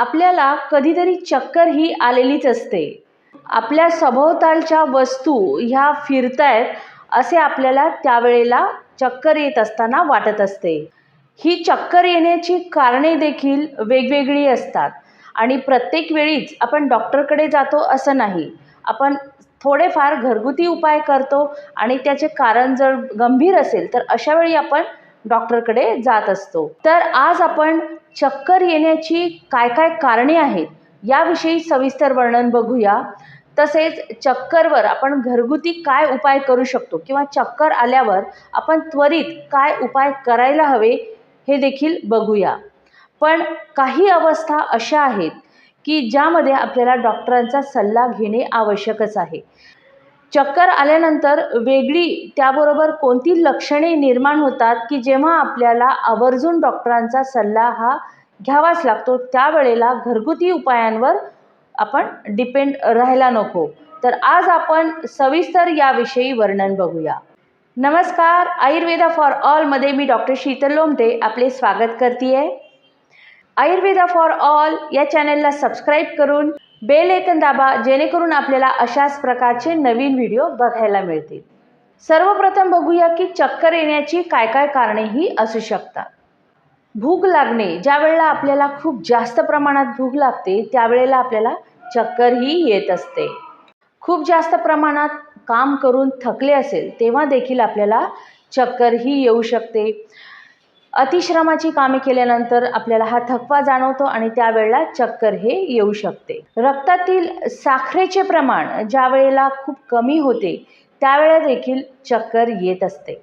आपल्याला कधीतरी चक्कर ही आलेलीच असते. आपल्या सभोवतालच्या वस्तू ह्या फिरतायत असे आपल्याला त्यावेळेला चक्कर येत असताना वाटत असते. ही चक्कर येण्याची कारणे देखील वेगवेगळी असतात आणि प्रत्येक वेळीच आपण डॉक्टरकडे जातो असं नाही. आपण थोडेफार घरगुती उपाय करतो आणि त्याचे कारण जर गंभीर असेल तर अशावेळी आपण डॉक्टरकडे जात असतो. तर आज आपण चक्कर येण्याची काय काय कारणे आहेत याविषयी सविस्तर वर्णन बघूया. तसेच चक्करवर आपण घरगुती काय उपाय करू शकतो किंवा चक्कर आल्यावर आपण त्वरित काय उपाय करायला हवे हे देखील बघूया. पण काही अवस्था अशा आहेत की ज्यामध्ये आपल्याला डॉक्टरांचा सल्ला घेणे आवश्यकच आहे. चक्कर आल्यानंतर वेगळी त्याबरोबर कोणती लक्षणे निर्माण होतात की जेव्हा आपल्याला आवर्जून डॉक्टरांचा सल्ला हा घ्यावाच लागतो त्यावेळेला घरगुती उपायांवर आपण डिपेंड राहायला नको. तर आज आपण सविस्तर याविषयी वर्णन बघूया. नमस्कार आयुर्वेदा फॉर ऑलमध्ये मी डॉक्टर शीतल लोमटे आपले स्वागत करते आहे आयुर्वेदा फॉर ऑल या चॅनलला सबस्क्राईब करून बेल ऐकन दाबा जेणेकरून आपल्याला अशाच प्रकारचे नवीन व्हिडिओ बघायला मिळतील. सर्वप्रथम बघूया की चक्कर येण्याची काय काय कारणेही असू शकतात. भूक लागणे ज्या वेळेला आपल्याला खूप जास्त प्रमाणात भूक लागते त्यावेळेला आपल्याला चक्करही येत असते. खूप जास्त प्रमाणात काम करून थकले असेल तेव्हा देखील आपल्याला चक्करही येऊ शकते. अतिश्रमाची कामे केल्यानंतर आपल्याला हा थकवा जाणवतो आणि त्यावेळेला चक्कर हे येऊ शकते. रक्तातील साखरेचे प्रमाण ज्या वेळेला खूप कमी होते त्यावेळेला देखील चक्कर येत असते.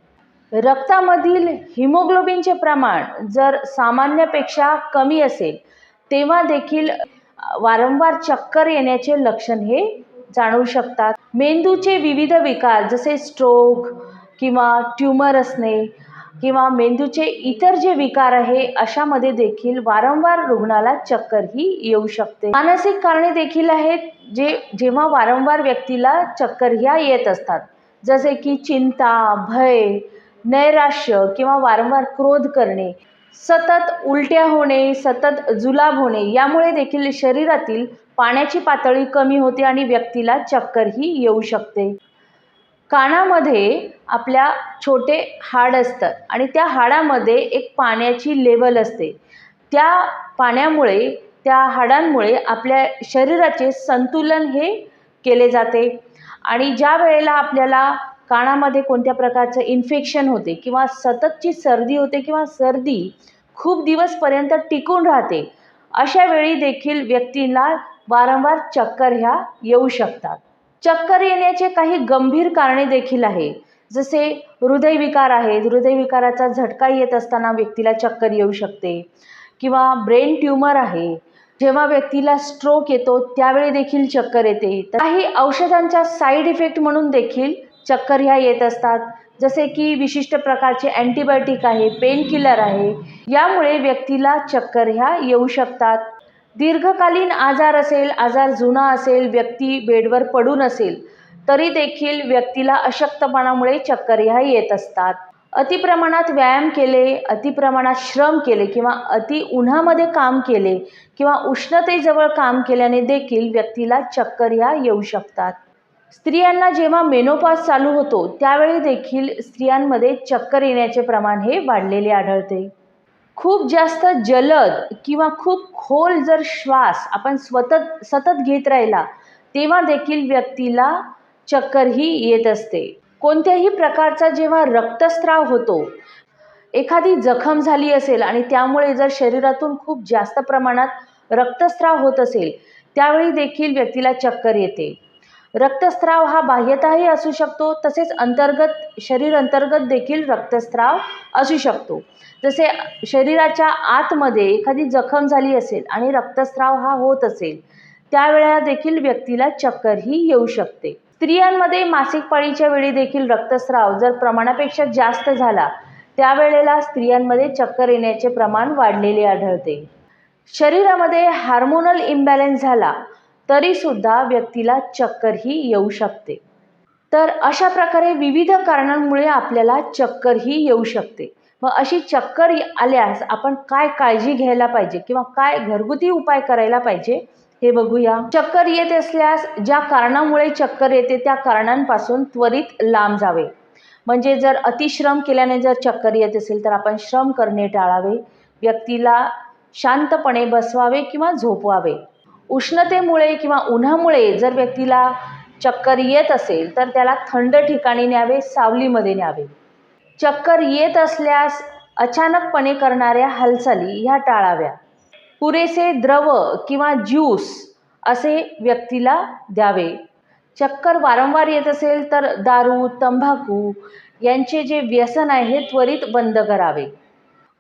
रक्तामधील हिमोग्लोबिनचे प्रमाण जर सामान्यपेक्षा कमी असेल तेव्हा देखील वारंवार चक्कर येण्याचे लक्षण हे जाणवू शकतात. मेंदूचे विविध विकार जसे स्ट्रोक किंवा ट्यूमर असणे किंवा मेंदूचे इतर जे विकार आहे अशामध्ये देखील वारंवार रुग्णाला चक्कर ही येऊ शकते. मानसिक कारणे देखील आहेत जे जेव्हा वारंवार व्यक्तीला चक्कर ह्या येत असतात. जसे की चिंता भय नैराश्य किंवा वारंवार क्रोध करणे सतत उलट्या होणे सतत जुलाब होणे यामुळे देखील शरीरातील पाण्याची पातळी कमी होते आणि व्यक्तीला चक्करही येऊ शकते. कानामध्ये आपल्या छोटे हाड असतात आणि त्या हाडामध्ये एक पाण्याची लेवल असते. त्या पाण्यामुळे त्या हाडांमुळे आपल्या शरीराचे संतुलन हे केले जाते. आणि ज्या वेळेला आपल्याला कानामध्ये कोणत्या प्रकारचं इन्फेक्शन होते किंवा सततची सर्दी होते किंवा सर्दी खूप दिवसपर्यंत टिकून राहते अशा वेळी देखील व्यक्तीला वारंवार चक्कर ह्या येऊ शकतात. चक्कर येण्याचे काही गंभीर कारणे देखील आहे. जसे हृदयविकार आहेत हृदयविकाराचा झटका येत असताना व्यक्तीला चक्कर येऊ शकते किंवा ब्रेन ट्यूमर आहे. जेव्हा व्यक्तीला स्ट्रोक येतो त्यावेळी देखील चक्कर येते. तर काही औषधांच्या साईड इफेक्ट म्हणून देखील चक्कर ह्या येत असतात. जसे की विशिष्ट प्रकारचे अँटीबायोटिक आहे पेन किलर आहे. यामुळे व्यक्तीला चक्कर ह्या येऊ शकतात. दीर्घकालीन आजार असेल आजार जुना असेल व्यक्ती बेडवर पडून असेल तरी देखील व्यक्तीला अशक्तपणामुळे चक्कर ह्या येत असतात. अतिप्रमाणात व्यायाम केले अतिप्रमाणात श्रम केले किंवा अति उन्हामध्ये काम केले किंवा उष्णतेजवळ काम केल्याने देखील व्यक्तीला चक्कर ह्या येऊ शकतात. स्त्रियांना जेव्हा मेनोपास चालू होतो त्यावेळी देखील स्त्रियांमध्ये चक्कर येण्याचे प्रमाण हे वाढलेले आढळते. खूप जास्त जलद किंवा खूप खोल जर श्वास आपण स्वतत सतत घेत राहिला तेव्हा देखील व्यक्तीला चक्कर ही येत असते. कोणत्याही प्रकारचा जेव्हा रक्तस्राव होतो एखादी जखम झाली असेल आणि त्यामुळे जर शरीरातून खूप जास्त प्रमाणात रक्तस्राव होत असेल त्यावेळी देखील व्यक्तीला चक्कर येते. रक्तस्राव हा बाह्यताही असू शकतो तसेच अंतर्गत शरीर अंतर्गत देखील रक्तस्राव असू शकतो. जसे शरीराच्या आतमध्ये एखादी जखम झाली असेल आणि रक्तस्राव हा होत असेल त्यावेळेला देखील व्यक्तीला चक्कर ही येऊ शकते. स्त्रियांमध्ये मासिक पाळीच्या वेळी देखील रक्तस्राव जर प्रमाणापेक्षा जास्त झाला त्यावेळेला स्त्रियांमध्ये चक्कर येण्याचे प्रमाण वाढलेले आढळते. शरीरामध्ये हार्मोनल इम्बॅलन्स झाला तरीसुद्धा व्यक्तीला चक्कर ही येऊ शकते. तर अशा प्रकारे विविध कारणांमुळे आपल्याला चक्कर ही येऊ शकते. मग अशी चक्कर आल्यास आपण काय काळजी घ्यायला पाहिजे किंवा काय घरगुती उपाय करायला पाहिजे हे बघूया. चक्कर येत असल्यास ज्या कारणामुळे चक्कर येते त्या कारणांपासून त्वरित लांब जावे. म्हणजे जर अतिश्रम केल्याने जर चक्कर येत असेल तर आपण श्रम करणे टाळावे. व्यक्तीला शांतपणे बसवावे किंवा झोपवावे. उष्णतेमुळे किंवा उन्हामुळे जर व्यक्तीला चक्कर येत असेल तर त्याला थंड ठिकाणी न्यावे सावलीमध्ये न्यावे. चक्कर येत असल्यास अचानकपणे करणाऱ्या हालचाली ह्या टाळाव्या. पुरेसे द्रव किंवा ज्यूस असे व्यक्तीला द्यावे. चक्कर वारंवार येत असेल तर दारू तंबाखू यांचे जे व्यसन आहे हे त्वरित बंद करावे.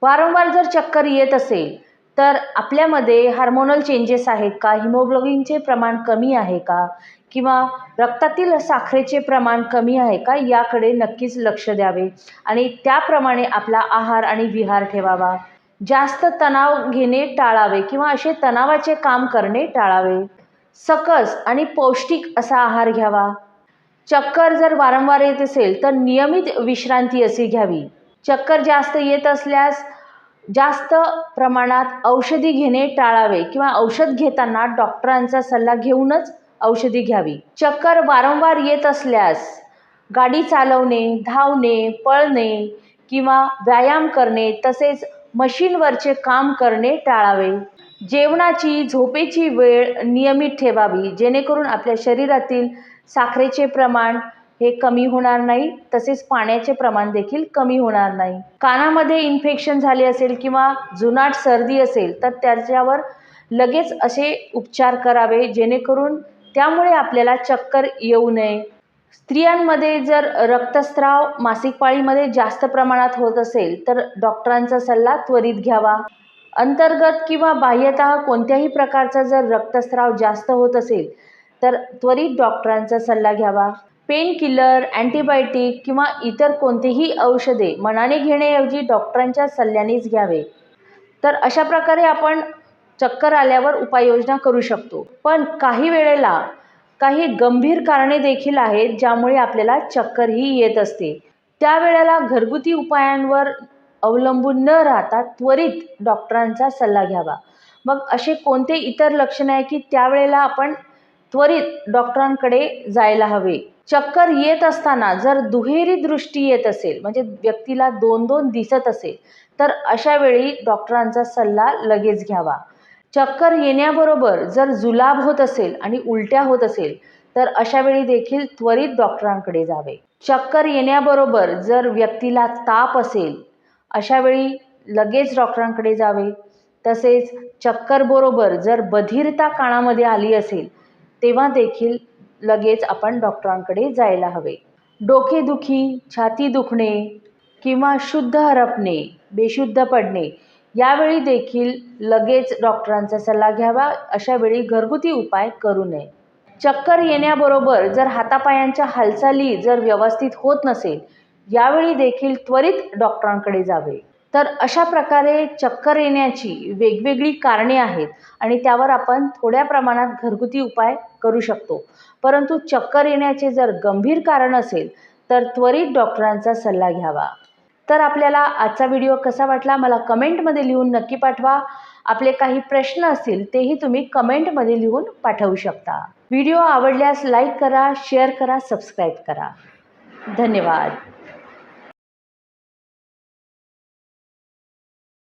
वारंवार जर चक्कर येत असेल तर आपल्यामध्ये हार्मोनल चेंजेस आहेत का? हिमोग्लोबिनचे प्रमाण कमी आहे का? किंवा रक्तातील साखरेचे प्रमाण कमी आहे का? याकडे नक्कीच लक्ष द्यावे. आणि त्याप्रमाणे आपला आहार आणि विहार ठेवावा. जास्त तणाव घेणे टाळावे किंवा असे तणावाचे काम करणे टाळावे. सकस आणि पौष्टिक असा आहार घ्यावा. चक्कर जर वारंवार येत असेल तर नियमित विश्रांती अशी घ्यावी. चक्कर जास्त येत असल्यास जास्त प्रमाणात औषधी घेणे टाळावे किंवा औषध घेताना डॉक्टरांचा सल्ला घेऊनच औषधी घ्यावी. चक्कर वारंवार येत असल्यास गाडी चालवणे धावणे पळणे किंवा व्यायाम करणे तसेच मशीनवरचे काम करणे टाळावे. जेवणाची झोपेची वेळ नियमित ठेवावी जेणेकरून आपल्या शरीरातील साखरेचे प्रमाण हे कमी होणार नाही तसेच पाण्याचे प्रमाण देखील कमी होणार नाही. कानामध्ये इन्फेक्शन झाले असेल किंवा जुनाट सर्दी असेल तर त्याच्यावर लगेच असे उपचार करावे जेणेकरून त्यामुळे आपल्याला चक्कर येऊ नये. स्त्रियांमध्ये जर रक्तस्राव मासिक पाळीमध्ये जास्त प्रमाणात होत असेल तर डॉक्टरांचा सल्ला त्वरित घ्यावा. अंतर्गत किंवा बाह्यतः कोणत्याही प्रकारचा जर रक्तस्राव जास्त होत असेल तर त्वरित डॉक्टरांचा सल्ला घ्यावा. पेन किलर अँटीबायोटिक किंवा इतर कोणतेही औषधे मनाने घेण्याऐवजी डॉक्टरांच्या सल्ल्यानेच घ्यावे. तर अशा प्रकारे आपण चक्कर आल्यावर उपाययोजना करू शकतो. पण काही वेळेला काही गंभीर कारणे देखील आहेत ज्यामुळे आपल्याला चक्कर ही येत असते. त्यावेळेला घरगुती उपायांवर अवलंबून न राहता त्वरित डॉक्टरांचा सल्ला घ्यावा. मग असे कोणते इतर लक्षणं आहे की त्यावेळेला आपण त्वरित डॉक्टरांकडे जायला हवे. चक्कर येत असताना जर दुहेरी दृष्टी येत असेल म्हणजे व्यक्तीला दोन दोन दिसत असेल तर अशा वेळी डॉक्टरांचा सल्ला लगेच घ्यावा. चक्कर येण्याबरोबर जर जुलाब होत असेल आणि उलट्या होत असेल तर अशा वेळी देखील त्वरित डॉक्टरांकडे जावे. चक्कर येण्याबरोबर जर व्यक्तीला ताप असेल अशा वेळी लगेच डॉक्टरांकडे जावे. तसेच चक्करबरोबर जर बधिरता कानामध्ये आली असेल तेव्हा देखील लगेच आपण डॉक्टरांकडे जायला हवे. डोकेदुखी छाती दुखणे किंवा शुद्ध हरपणे बेशुद्ध पडणे यावेळी देखील लगेच डॉक्टरांचा सल्ला घ्यावा. अशावेळी घरगुती उपाय करू नये. चक्कर येण्याबरोबर जर हातापायांच्या हालचाली जर व्यवस्थित होत नसेल यावेळी देखील त्वरित डॉक्टरांकडे जावे. तर अशा प्रकारे चक्कर येण्याची वेगवेगळी कारणे आहेत आणि त्यावर आपण थोड्या प्रमाणात घरगुती उपाय करू शकतो. परंतु चक्कर येण्याचे जर गंभीर कारण असेल तर त्वरित डॉक्टरांचा सल्ला घ्यावा. तर आपल्याला आजचा व्हिडिओ कसा वाटला मला कमेंटमध्ये लिहून नक्की पाठवा. आपले काही प्रश्न असतील तेही तुम्ही कमेंटमध्ये लिहून पाठवू शकता. व्हिडिओ आवडल्यास लाईक करा शेअर करा सबस्क्राईब करा. धन्यवाद.